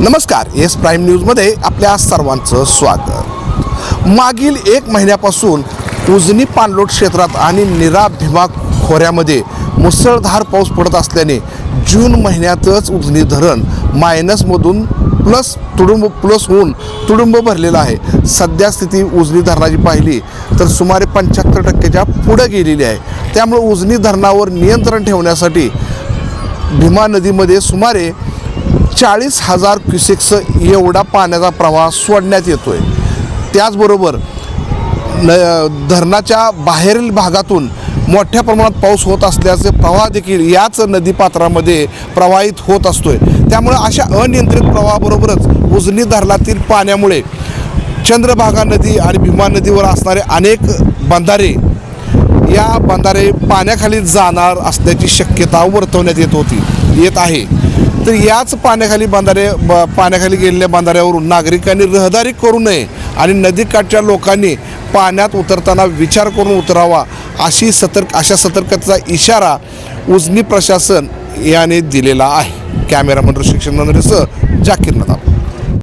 नमस्कार S prime न्यूजमध्ये आपल्या सर्वांचं स्वागत. मागील एक महिन्यापासून उजनी पाणलोट क्षेत्रात आणि निरा भीमा खोऱ्यामध्ये मुसळधार पाऊस पडत असल्याने जून महिन्यातच उजनी धरण मायनसमधून प्लस तुडुंब प्लस होऊन तुडुंब भरलेलं आहे. सध्या स्थिती उजनी धरणाची पाहिली तर सुमारे पंच्याहत्तर टक्क्याच्या पुढं गेलेली आहे. त्यामुळे उजनी धरणावर नियंत्रण ठेवण्यासाठी भीमा नदीमध्ये सुमारे चाळीस हजार क्युसेक्स एवढा पाण्याचा प्रवाह सोडण्यात येतो आहे त्याचबरोबर न धरणाच्या बाहेरील भागातून मोठ्या प्रमाणात पाऊस होत असल्याचे प्रवाह देखील याच नदीपात्रामध्ये प्रवाहित होत असतो आहे त्यामुळे अशा अनियंत्रित प्रवाहाबरोबरच उजनी धरणातील पाण्यामुळे चंद्रभागा नदी आणि भीमा नदीवर असणारे अनेक बंधारे या बंधारे पाण्याखाली जाणार असल्याची शक्यता वर्तवण्यात येत होती येत आहे. तर याच पाण्याखाली बांधारे ब पाण्याखाली गेलेल्या बांधाऱ्यावरून नागरिकांनी रहदारी करू नये आणि नदीकाठच्या लोकांनी पाण्यात उतरताना विचार करून उतरावा अशी सतर्क अशा सतर्कतेचा इशारा उजनी प्रशासन याने दिलेला आहे. कॅमेरामन शिक्षण मंत्रीसह जाकीर नदाब